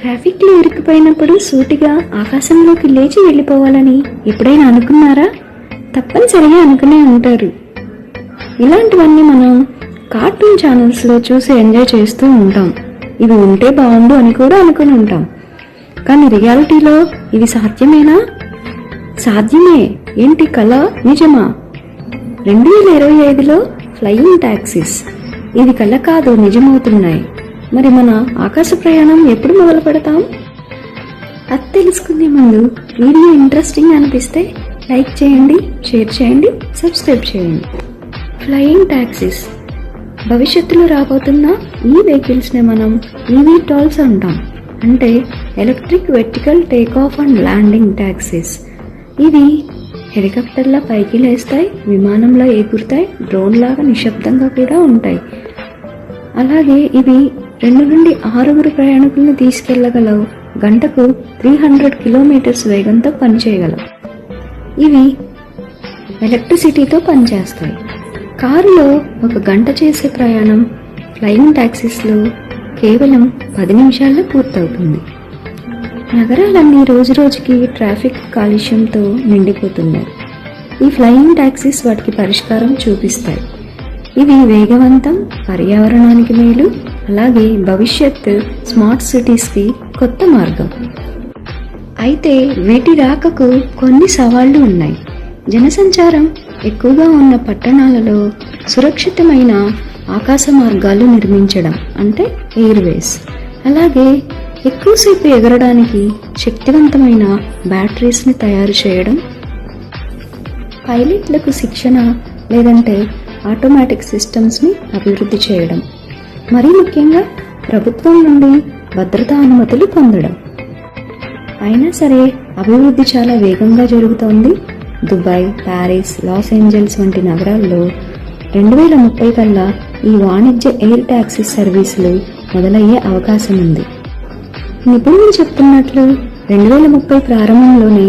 ట్రాఫిక్లో ఇరుక్కుపోయినప్పుడు సూటిగా ఆకాశంలోకి లేచి వెళ్ళిపోవాలని ఎప్పుడైనా అనుకున్నారా? తప్పనిసరిగా అనుకునే ఉంటారు. ఇలాంటివన్నీ మనం కార్టూన్ ఛానల్స్లో చూసి ఎంజాయ్ చేస్తూ ఉంటాం. ఇవి ఉంటే బాగుండు అని కూడా అనుకుని ఉంటాం. కానీ రియాలిటీలో ఇవి సాధ్యమేనా? సాధ్యమే. ఏంటి కళ? నిజమా? రెండు వేల ఇరవై ఐదులో ఫ్లయింగ్ టాక్సీస్. ఇది కళ కాదు నిజమవుతున్నాయి. మరి మన ఆకాశ ప్రయాణం ఎప్పుడు మొదలు పెడతాం? అది తెలుసుకునే ముందు వీడియో ఇంట్రెస్టింగ్ అనిపిస్తే లైక్ చేయండి షేర్ చేయండి సబ్స్క్రైబ్ చేయండి. ఫ్లయింగ్ ట్యాక్సీస్ భవిష్యత్తులో రాబోతున్న ఈ వెహికల్స్ని మనం ఈవీ టాల్స్ అంటాం. అంటే electric vertical take off and landing taxis ఇవి హెలికాప్టర్లా పైకి లేస్తాయి విమానంలో ఎగురుతాయి డ్రోన్ లాగా నిశ్శబ్దంగా కూడా ఉంటాయి. అలాగే ఇవి రెండు నుండి ఆరుగురు ప్రయాణికులను తీసుకెళ్ళగలవు. గంటకు త్రీ హండ్రెడ్ కిలోమీటర్స్ వేగంతో పనిచేయగలవు. ఇవి ఎలక్ట్రిసిటీతో పనిచేస్తాయి. కారులో ఒక గంట చేసే ప్రయాణం ఫ్లయింగ్ ట్యాక్సీస్లో కేవలం పది నిమిషాల్లో పూర్తవుతుంది. నగరాలన్నీ రోజు రోజుకి ట్రాఫిక్ కాలుష్యంతో నిండిపోతున్నాయి. ఈ ఫ్లయింగ్ ట్యాక్సీస్ వాటికి పరిష్కారం చూపిస్తాయి. ఇవి వేగవంతం పర్యావరణానికి మేలు అలాగే భవిష్యత్ స్మార్ట్ సిటీస్కి కొత్త మార్గం. అయితే వీటి రాకకు కొన్ని సవాళ్ళు ఉన్నాయి. జనసంచారం ఎక్కువగా ఉన్న పట్టణాలలో సురక్షితమైన ఆకాశ మార్గాలు నిర్మించడం అంటే ఎయిర్వేస్. అలాగే ఎక్కువసేపు ఎగరడానికి శక్తివంతమైన బ్యాటరీస్ని తయారు చేయడం. పైలట్లకు శిక్షణ లేదంటే ఆటోమేటిక్ సిస్టమ్స్ని అభివృద్ధి చేయడం. మరీ ముఖ్యంగా ప్రభుత్వం నుండి భద్రతా అనుమతులు పొందడం. అయినా సరే అభివృద్ధి చాలా వేగంగా జరుగుతోంది. దుబాయ్ ప్యారిస్ లాస్ ఏంజల్స్ వంటి నగరాల్లో రెండు వేల ముప్పై కల్లా ఈ వాణిజ్య ఎయిర్ ట్యాక్సీ సర్వీసులు మొదలయ్యే అవకాశం ఉంది. నిపుణులు చెప్తున్నట్లు రెండు వేల ముప్పై ప్రారంభంలోనే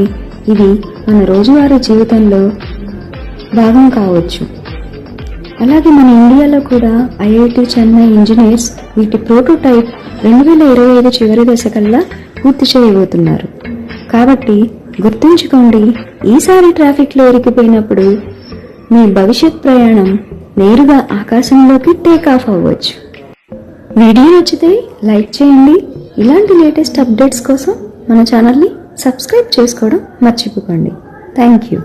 ఇవి మన రోజువారీ జీవితంలో భాగం కావచ్చు. అలాగే మన ఇండియాలో కూడా ఐఐటి చెన్నై ఇంజనీర్స్ వీటి ప్రోటోటైప్ రెండు వేల ఇరవై ఐదు చివరి దశకల్లా పూర్తి చేయబోతున్నారు. కాబట్టి గుర్తుంచుకోండి ఈసారి ట్రాఫిక్లో ఇరికిపోయినప్పుడు మీ భవిష్యత్ ప్రయాణం నేరుగా ఆకాశంలోకి టేక్ ఆఫ్ అవ్వచ్చు. వీడియో నచ్చితే లైక్ చేయండి. ఇలాంటి లేటెస్ట్ అప్డేట్స్ కోసం మన ఛానల్ని సబ్స్క్రైబ్ చేసుకోవడం మర్చిపోకండి. Thank you.